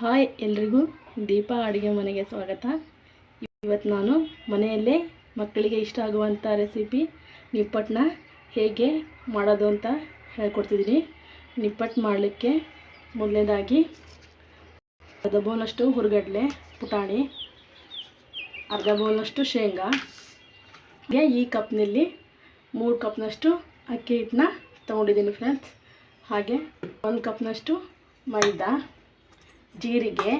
Hi ಎಲ್ರಿಗೂ ದೀಪಾ ಅಡುಗೆ ಮನೆಗೆ ಸ್ವಾಗತ. ಇವತ್ತು ನಾನು ಮನೆಯಲ್ಲೇ ಮಕ್ಕಳಿಗೆ ಇಷ್ಟ ಆಗುವಂಥ ರೆಸಿಪಿ ನಿಪ್ಪಟ್ಟನ್ನ ಹೇಗೆ ಮಾಡೋದು ಅಂತ ಹೇಳ್ಕೊಡ್ತಿದ್ದೀನಿ. ನಿಪ್ಪಟ್ಟು ಮಾಡಲಿಕ್ಕೆ ಮೊದಲನೇದಾಗಿ ಅರ್ಧ ಬೌಲಷ್ಟು ಹುರುಗಡ್ಲೆ, ಪುಟಾಣಿ, ಅರ್ಧ ಬೌಲಷ್ಟು ಶೇಂಗಾ ಗೆ ಈ ಕಪ್ನಲ್ಲಿ ಮೂರು ಕಪ್ನಷ್ಟು ಅಕ್ಕಿ ಹಿಟ್ಟನ್ನ ತೊಗೊಂಡಿದ್ದೀನಿ ಫ್ರೆಂಡ್ಸ್. ಹಾಗೆ ಒಂದು ಕಪ್ನಷ್ಟು ಮೈದಾ ಜೀರಿಗೆ,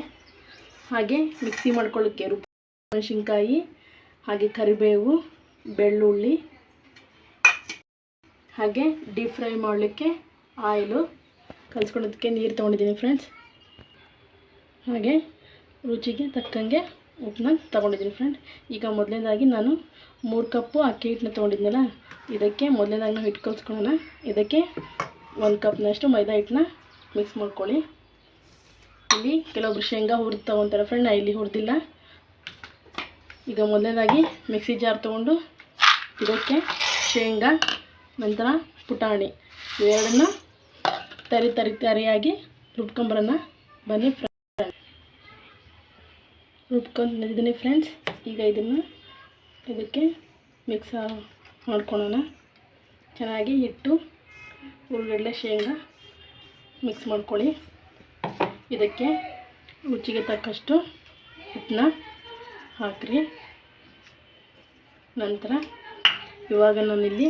ಹಾಗೆ ಮಿಕ್ಸಿ ಮಾಡ್ಕೊಳ್ಳೋಕ್ಕೆ ರುಬ್ಬಿ ಮೆಣಸಿನ್ಕಾಯಿ ಹಾಗೆ ಕರಿಬೇವು, ಬೆಳ್ಳುಳ್ಳಿ, ಹಾಗೆ ಡೀಪ್ ಫ್ರೈ ಮಾಡಲಿಕ್ಕೆ ಆಯಿಲು ಕಲಿಸ್ಕೊಳೋದಕ್ಕೆ ನೀರು ತೊಗೊಂಡಿದ್ದೀನಿ ಫ್ರೆಂಡ್ಸ್ ಹಾಗೆ ರುಚಿಗೆ ತಕ್ಕಂಗೆ ಉಪ್ಪನ್ನ ತೊಗೊಂಡಿದ್ದೀನಿ ಫ್ರೆಂಡ್ ಈಗ ಮೊದಲನೇದಾಗಿ ನಾನು ಮೂರು ಕಪ್ಪು ಅಕ್ಕಿ ಹಿಟ್ಟನ್ನ ತೊಗೊಂಡಿದ್ನಲ್ಲ, ಇದಕ್ಕೆ ಮೊದಲನೇದಾಗಿ ನಾವು ಹಿಟ್ಟು ಕಲಿಸ್ಕೊಳ್ಳೋಣ. ಇದಕ್ಕೆ ಒಂದು ಕಪ್ನಷ್ಟು ಮೈದಾ ಹಿಟ್ಟನ್ನ ಮಿಕ್ಸ್ ಮಾಡ್ಕೊಳ್ಳಿ. ಇಲ್ಲಿ ಕೆಲವೊಬ್ರು ಶೇಂಗಾ ಹುರಿದು ತೊಗೊತಾರೆ ಫ್ರೆಂಡ್ ನಾ ಇಲ್ಲಿ ಹುರಿದಿಲ್ಲ. ಈಗ ಮೊದಲನೇದಾಗಿ ಮಿಕ್ಸಿ ಜಾರ್ ತೊಗೊಂಡು ಇದಕ್ಕೆ ಶೇಂಗಾ, ನಂತರ ಪುಟಾಣಿ. ಇವೆರಡನ್ನ ತರಿ ತರಿ ತರಿಯಾಗಿ ರುಬ್ಕೊಂಬರೋಣ. ಬನ್ನಿ ಫ್ರೆಂಡ್ ರುಬ್ಕೊಂಡಿದ್ದೀನಿ ಫ್ರೆಂಡ್ಸ್ ಈಗ ಇದನ್ನು ಇದಕ್ಕೆ ಮಿಕ್ಸ್ ಮಾಡ್ಕೊಳೋಣ. ಚೆನ್ನಾಗಿ ಹಿಟ್ಟು ಉಳ್ಳಗಡ್ಡೆ ಶೇಂಗಾ ಮಿಕ್ಸ್ ಮಾಡ್ಕೊಳ್ಳಿ. ಇದಕ್ಕೆ ರುಚಿಗೆ ತಕ್ಕಷ್ಟು ಉಪ್ಪನ್ನ ಹಾಕ್ರಿ. ನಂತರ ಇವಾಗ ನಾನಿಲ್ಲಿ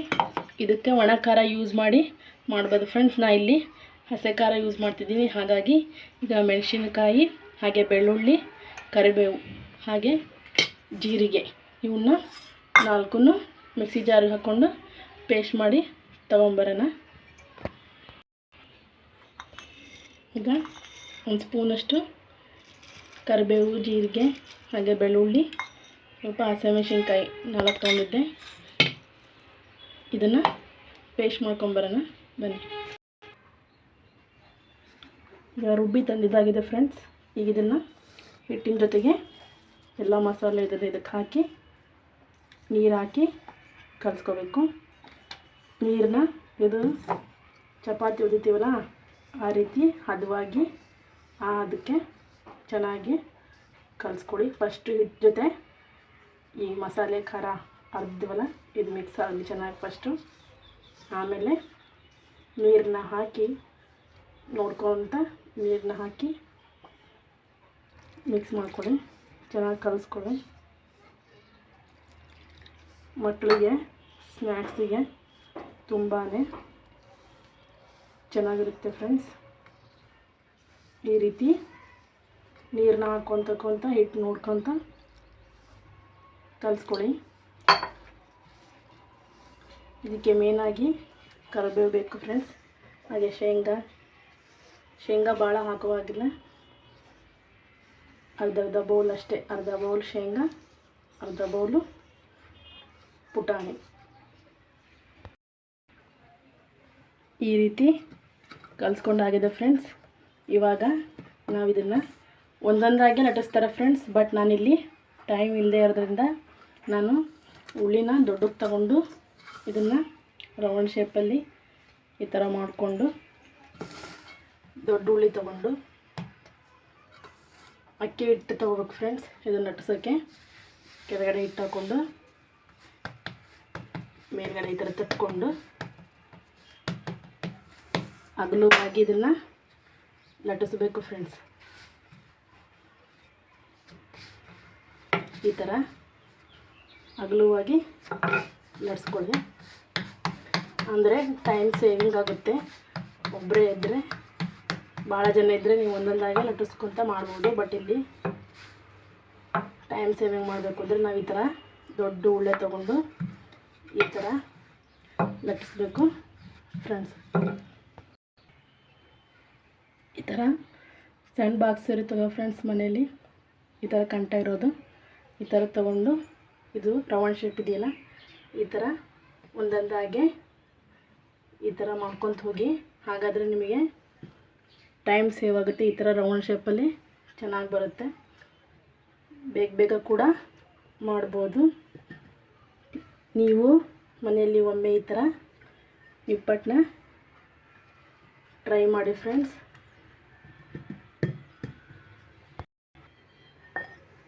ಇದಕ್ಕೆ ಒಣ ಖಾರ ಯೂಸ್ ಮಾಡಿ ಮಾಡ್ಬೋದು. ಫ್ರೆಂಡ್ಸ್ ನಾ ಇಲ್ಲಿ ಹಸೆ ಖಾರ ಯೂಸ್ ಮಾಡ್ತಿದ್ದೀನಿ. ಹಾಗಾಗಿ ಈಗ ಮೆಣಸಿನಕಾಯಿ, ಹಾಗೆ ಬೆಳ್ಳುಳ್ಳಿ, ಕರಿಬೇವು, ಹಾಗೆ ಜೀರಿಗೆ ಇವನ್ನ ನಾಲ್ಕು ಮಿಕ್ಸಿ ಜಾರಿಗೆ ಹಾಕ್ಕೊಂಡು ಪೇಸ್ಟ್ ಮಾಡಿ ತೊಗೊಂಬರೋಣ. ಈಗ ಒಂದು ಸ್ಪೂನಷ್ಟು ಕರಿಬೇವು, ಜೀರಿಗೆ, ಹಾಗೆ ಬೆಳ್ಳುಳ್ಳಿ, ಸ್ವಲ್ಪ ಹಸಿಮೆಣ್ಸಿನ್ಕಾಯಿ ನಾಲ್ಕು ತೊಗೊಂಡಿದ್ದೆ. ಇದನ್ನು ಪೇಸ್ಟ್ ಮಾಡ್ಕೊಂಬರೋಣ ಬನ್ನಿ. ಈಗ ರುಬ್ಬಿ ತಂದಿದ್ದಾಗಿದೆ ಫ್ರೆಂಡ್ಸ್ ಈಗ ಇದನ್ನು ಹಿಟ್ಟಿನ ಜೊತೆಗೆ ಎಲ್ಲ ಮಸಾಲೆ ಇದ್ದದೆ ಇದಕ್ಕೆ ಹಾಕಿ, ನೀರು ಹಾಕಿ ಕಲಸ್ಕೋಬೇಕು. ನೀರನ್ನ ಇದು ಚಪಾತಿ ಒದಿತೀವಲ್ಲ ಆ ರೀತಿ ಹದವಾಗಿ ಅದಕ್ಕೆ ಚೆನ್ನಾಗಿ ಕಲಿಸ್ಕೊಳ್ಳಿ ಫಸ್ಟು ಹಿಟ್ಟು ಜೊತೆ ಈ ಮಸಾಲೆ, ಖಾರ ಅರ್ಧವಲ್ಲ ಇದು ಮಿಕ್ಸ್ ಆಗಲಿ ಚೆನ್ನಾಗಿ ಫಸ್ಟು ಆಮೇಲೆ ನೀರನ್ನ ಹಾಕಿ ನೋಡ್ಕೊತ ನೀರನ್ನ ಹಾಕಿ ಮಿಕ್ಸ್ ಮಾಡ್ಕೊಳ್ಳಿ ಚೆನ್ನಾಗಿ ಕಲಿಸ್ಕೊಳ್ಳಿ ಮಕ್ಕಳಿಗೆ ಸ್ನ್ಯಾಕ್ಸಿಗೆ ತುಂಬಾ ಚೆನ್ನಾಗಿರುತ್ತೆ ಫ್ರೆಂಡ್ಸ್ ಈ ರೀತಿ ನೀರನ್ನ ಹಾಕ್ಕೊತ ಹಿಟ್ಟು ನೋಡ್ಕೊತ ಕಲಿಸ್ಕೊಳ್ಳಿ ಇದಕ್ಕೆ ಮೇನಾಗಿ ಕರಿಬೇವು ಬೇಕು ಫ್ರೆಂಡ್ಸ್ ಹಾಗೆ ಶೇಂಗಾ ಶೇಂಗಾ ಭಾಳ ಹಾಕುವಾಗಿಲ್ಲ. ಅರ್ಧ ಅರ್ಧ ಬೌಲ್ ಅಷ್ಟೇ, ಅರ್ಧ ಬೌಲ್ ಶೇಂಗಾ, ಅರ್ಧ ಬೌಲು ಪುಟಾಣಿ. ಈ ರೀತಿ ಕಲಿಸ್ಕೊಂಡಾಗಿದೆ ಫ್ರೆಂಡ್ಸ್ ಇವಾಗ ನಾವು ಇದನ್ನು ಒಂದೊಂದಾಗಿ ಲಟ್ಟಿಸ್ತಾರೆ ಫ್ರೆಂಡ್ಸ್ ಬಟ್ ನಾನಿಲ್ಲಿ ಟೈಮ್ ಇಲ್ಲದೆ ಇರೋದ್ರಿಂದ ನಾನು ಉಳ್ಳಿನ ದೊಡ್ಡಕ್ಕೆ ತಗೊಂಡು ಇದನ್ನು ರೌಂಡ್ ಶೇಪಲ್ಲಿ ಈ ಥರ ಮಾಡಿಕೊಂಡು ದೊಡ್ಡ ಉಳ್ಳಿ ತಗೊಂಡು ಅಕ್ಕಿ ಹಿಟ್ಟು ತೊಗೋಬೇಕು ಫ್ರೆಂಡ್ಸ್ ಇದನ್ನು ಲಟ್ಟಿಸೋಕ್ಕೆ ಕೆಳಗಡೆ ಹಿಟ್ಟು ಹಾಕ್ಕೊಂಡು ಮೇಲ್ಗಡೆ ಈ ಥರ ತಟ್ಕೊಂಡು ಅಗಲವಾಗಿ ಇದನ್ನು ಲಟ್ಟಿಸ್ಬೇಕು ಫ್ರೆಂಡ್ಸ್ ಈ ಥರ ಅಗಲವಾಗಿ ಲಟ್ಸ್ಕೊಳ್ಳಿ ಅಂದರೆ ಟೈಮ್ ಸೇವಿಂಗ್ ಆಗುತ್ತೆ. ಒಬ್ಬರೇ ಇದ್ದರೆ ಭಾಳ ಜನ ಇದ್ದರೆ ನೀವು ಒಂದೊಂದಾಗಿ ಲಟ್ಟಿಸ್ಕೊತ ಮಾಡ್ಬೋದು. ಬಟ್ ಇಲ್ಲಿ ಟೈಮ್ ಸೇವಿಂಗ್ ಮಾಡಬೇಕು ಅಂದರೆ ನಾವು ಈ ಥರ ದೊಡ್ಡ ಉಳ್ಳೆ ತೊಗೊಂಡು ಈ ಥರ ಲಟ್ಟಿಸ್ಬೇಕು ಫ್ರೆಂಡ್ಸ್ ಥರ ಸಣ್ಣ ಬಾಕ್ಸ್ ಇರುತ್ತಲ್ಲ ಫ್ರೆಂಡ್ಸ್ ಮನೇಲಿ ಈ ಥರ ಕಂಟ ಇರೋದು. ಈ ಥರ ತೊಗೊಂಡು ಇದು ರೌಂಡ್ ಶೇಪ್ ಇದೆಯಲ್ಲ, ಈ ಥರ ಒಂದೊಂದಾಗೆ ಈ ಥರ ಮಾಡ್ಕೊತ ಹೋಗಿ. ಹಾಗಾದರೆ ನಿಮಗೆ ಟೈಮ್ ಸೇವ್ ಆಗುತ್ತೆ ಈ ಥರ ರೌಂಡ್ ಶೇಪಲ್ಲಿ ಚೆನ್ನಾಗಿ ಬರುತ್ತೆ. ಬೇಗ ಬೇಗ ಕೂಡ ಮಾಡ್ಬೋದು. ನೀವು ಮನೆಯಲ್ಲಿ ಒಮ್ಮೆ ಈ ಥರ ನಿಪ್ಪಟ್ಟನ್ನ ಟ್ರೈ ಮಾಡಿ ಫ್ರೆಂಡ್ಸ್.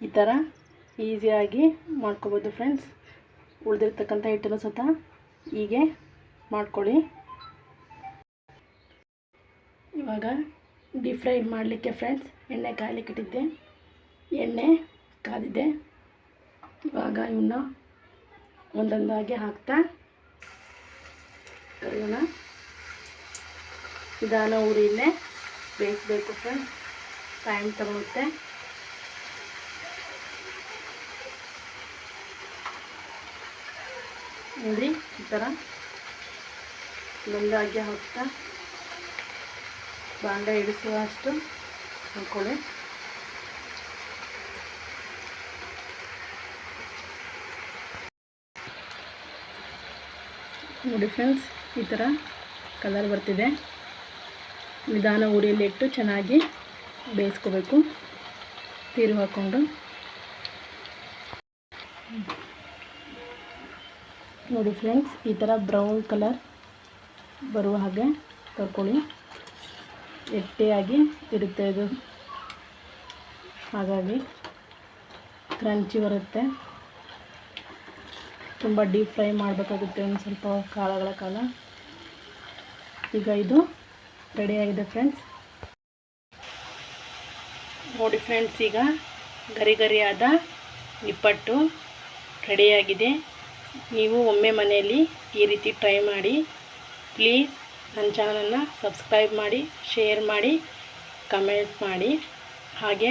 ಥರ ಈಸಿಯಾಗಿ ಮಾಡ್ಕೋಬೋದು ಫ್ರೆಂಡ್ಸ್ ಉಳಿದಿರ್ತಕ್ಕಂಥ ಹಿಟ್ಟನ್ನು ಸತ ಹೀಗೆ ಮಾಡ್ಕೊಳ್ಳಿ. ಇವಾಗ ಡೀಪ್ ಫ್ರೈ ಮಾಡಲಿಕ್ಕೆ ಫ್ರೆಂಡ್ಸ್ ಎಣ್ಣೆ ಕಾಯಲಿಕ್ಕೆ ಇಟ್ಟಿದ್ದೆ. ಎಣ್ಣೆ ಕಾದಿದೆ. ಇವಾಗ ಇವನ್ನ ಒಂದೊಂದಾಗಿ ಹಾಕ್ತಾ ಕರಿಯೋಣ. ನಿಧಾನ ಉರಿಯಲ್ಲೇ ಬೇಯಿಸಬೇಕು ಫ್ರೆಂಡ್ಸ್ ಟೈಮ್ ತಗೊಳುತ್ತೆ. ನೋಡಿ, ಈ ಥರ ಒಂದಾಗಿ ಹಾಕ್ತಾ ಬಾಂಡ ಇಡಿಸುವಷ್ಟು ಹಾಕ್ಕೊಳ್ಳಿ ನೋಡಿ ಫ್ರೆಂಡ್ಸ್ ಈ ಥರ ಕಲರ್ ಬರ್ತಿದೆ. ನಿಧಾನ ಉರಿಯಲ್ಲಿಟ್ಟು ಚೆನ್ನಾಗಿ ಬೇಯಿಸ್ಕೋಬೇಕು. ತೀರು ಹಾಕ್ಕೊಂಡು ನೋಡಿ ಫ್ರೆಂಡ್ಸ್, ಈ ಥರ ಬ್ರೌನ್ ಕಲರ್ ಬರುವ ಹಾಗೆ ಕರ್ಕೊಳ್ಳಿ ಗಟ್ಟಿಯಾಗಿ ಇರುತ್ತೆ ಇದು. ಹಾಗಾಗಿ ಕ್ರಂಚಿ ಬರುತ್ತೆ. ತುಂಬ ಡೀಪ್ ಫ್ರೈ ಮಾಡಬೇಕಾಗುತ್ತೆ ಒಂದು ಸ್ವಲ್ಪ ಕಾಲಗಳ ಕಾಲ. ಈಗ ಇದು ರೆಡಿಯಾಗಿದೆ ಫ್ರೆಂಡ್ಸ್. ನೋಡಿ ಫ್ರೆಂಡ್ಸ್, ಈಗ ಗರಿ ಗರಿಯಾದ ನಿಪ್ಪಟ್ಟು ರೆಡಿಯಾಗಿದೆ ನೀವು ಒಮ್ಮೆ ಮನೆಯಲ್ಲಿ ಈ ರೀತಿ ಟ್ರೈ ಮಾಡಿ ಪ್ಲೀಸ್ ನನ್ನ ಚಾನಲನ್ನು ಸಬ್ಸ್ಕ್ರೈಬ್ ಮಾಡಿ ಶೇರ್ ಮಾಡಿ ಕಮೆಂಟ್ ಮಾಡಿ. ಹಾಗೆ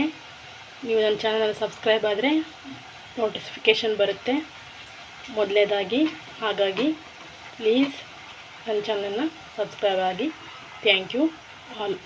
ನೀವು ನನ್ನ ಚಾನಲನ್ನು ಸಬ್ಸ್ಕ್ರೈಬ್ ಆದರೆ ನೋಟಿಫಿಕೇಷನ್ ಬರುತ್ತೆ. ಮೊದಲೇದಾಗಿ, ಹಾಗಾಗಿ ಪ್ಲೀಸ್ ನನ್ನ ಚಾನಲನ್ನು ಸಬ್ಸ್ಕ್ರೈಬ್ ಆಗಿ. Thank you all